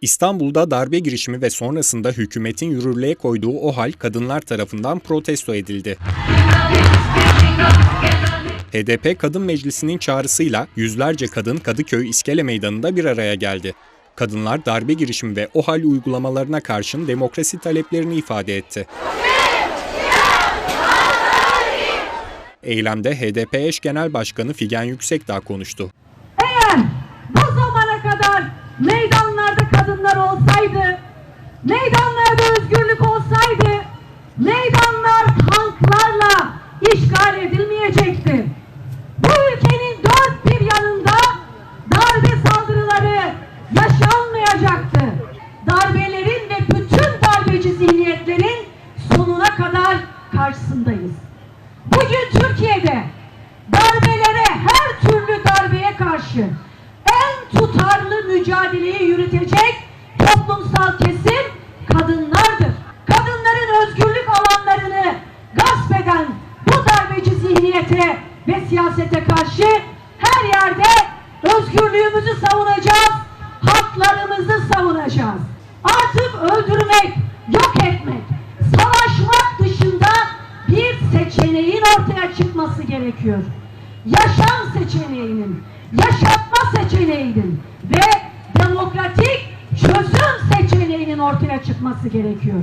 İstanbul'da darbe girişimi ve sonrasında hükümetin yürürlüğe koyduğu o hal kadınlar tarafından protesto edildi. HDP Kadın Meclisi'nin çağrısıyla yüzlerce kadın Kadıköy İskele Meydanı'nda bir araya geldi. Kadınlar darbe girişimi ve o hal uygulamalarına karşın demokrasi taleplerini ifade etti. Eylemde HDP eş genel başkanı Figen Yüksekdağ konuştu. Eğer bu zamana kadar meydanlarda kadınlar olsaydı, meydanlarda özgürlük olsaydı, meydanlar tanklarla işgal edilmeyecekti. Bu ülkenin dört bir yanında darbe saldırıları yaşanmayacaktı. Darbelerin ve bütün darbeci zihniyetlerin sonuna kadar karşısındayız. Bugün Türkiye'de darbelere, her türlü darbeye karşı tutarlı mücadeleyi yürütecek toplumsal kesim kadınlardır. Kadınların özgürlük alanlarını gasp eden bu darbeci zihniyete ve siyasete karşı her yerde özgürlüğümüzü savunacağız, haklarımızı savunacağız. Artık öldürmek, yok etmek, savaşmak dışında bir seçeneğin ortaya çıkması gerekiyor. Yaşam seçeneğinin, yaşatma seçeneğinin ve demokratik çözüm seçeneğinin ortaya çıkması gerekiyor.